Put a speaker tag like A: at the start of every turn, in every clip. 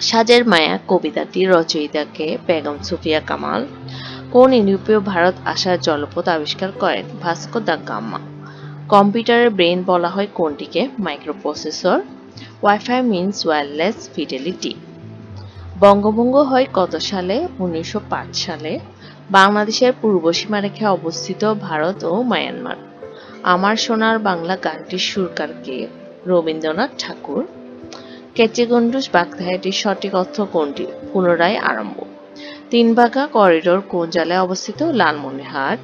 A: সাজের মায়া কবিতাটি রচয়িতাকে বেগম সুফিয়া কামাল কোন ইউরোপীয় ভারত আসার জলপথ আবিষ্কার করেন ভাস্কো দা গামা কম্পিউটারের ব্রেন বলা হয় কোনটিকে? Microprocessor. Wifi means wireless fidelity. বঙ্গভঙ্গ হয় কত সালে? উনিশশো পাঁচ সালে। বাংলাদেশের পূর্ব সীমারেখে অবস্থিত ভারত ও মায়ানমার। আমার সোনার বাংলা গানটির সুরকার কে? রবীন্দ্রনাথ ঠাকুর। কেচেগন্ডুস বাগধারাটির সঠিক অর্থ কোনটি? পুনরায় আরম্ভ। তিন ভাগা করিডোর কোন জেলায় অবস্থিত? লালমনিরহাট।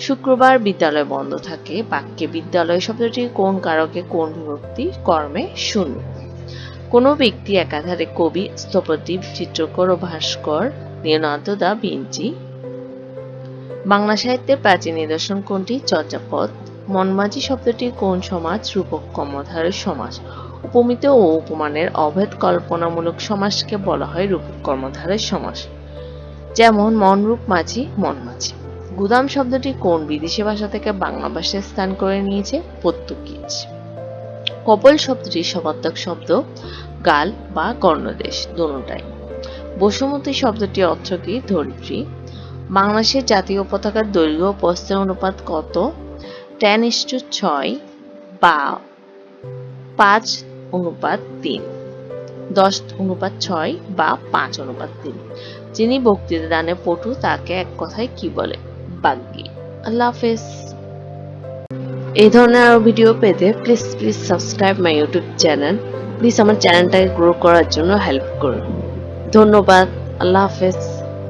A: শুক্রবার বিদ্যালয় বন্ধ থাকে। বাক্যে বিদ্যালয় শব্দটি কোন কারকে কোন বিভক্তি কর্মে শূন্য? কোনো ব্যক্তি, একাধারে কবি স্থপতি চিত্রকর ও ভাস্কর, লিওনার্দো দা ভিঞ্চি। বাংলা সাহিত্যের প্রাচীন নিদর্শন কোনটি? চর্যাপদ। মনমাঝি শব্দটি কোন সমাজ? রূপক কর্মধারের সমাজ। উপমিত ও উপমানের অভেদ কল্পনামূলক সমাজকে বলা হয় রূপক কর্মধারের সমাস যেমন, মনরূপ মাঝি, মনমাঝি। গুদাম শব্দটি কোন বিদেশি ভাষা থেকে বাংলা ভাষায় স্থান করে নিয়েছে? পর্তুগিজ। কপল শব্দটি সমার্থক শব্দ, গাল বা কর্ণদেশ, দোনোটাই। বসুমতী শব্দটি অর্থ কি? ধরিত্রী। বাংলাদেশের জাতীয় পতাকার দৈর্ঘ্য প্রস্থের অনুপাত কত? টেন ইস্টু ছয় বা পাঁচ অনুপাত তিন দশ অনুপাত ছয় বা পাঁচ অনুপাত তিন যিনি বক্তৃতা দানে পটু, তাকে এক কথায় কি বলে? বাগ্যী আল্লাহ হাফেজ। এই ধরনের আরও ভিডিও পেতে please please subscribe my YouTube channel please আমার চ্যানেলটাকে গ্রো করার জন্য হেল্প করুন। ধন্যবাদ। আল্লাহ হাফেজ।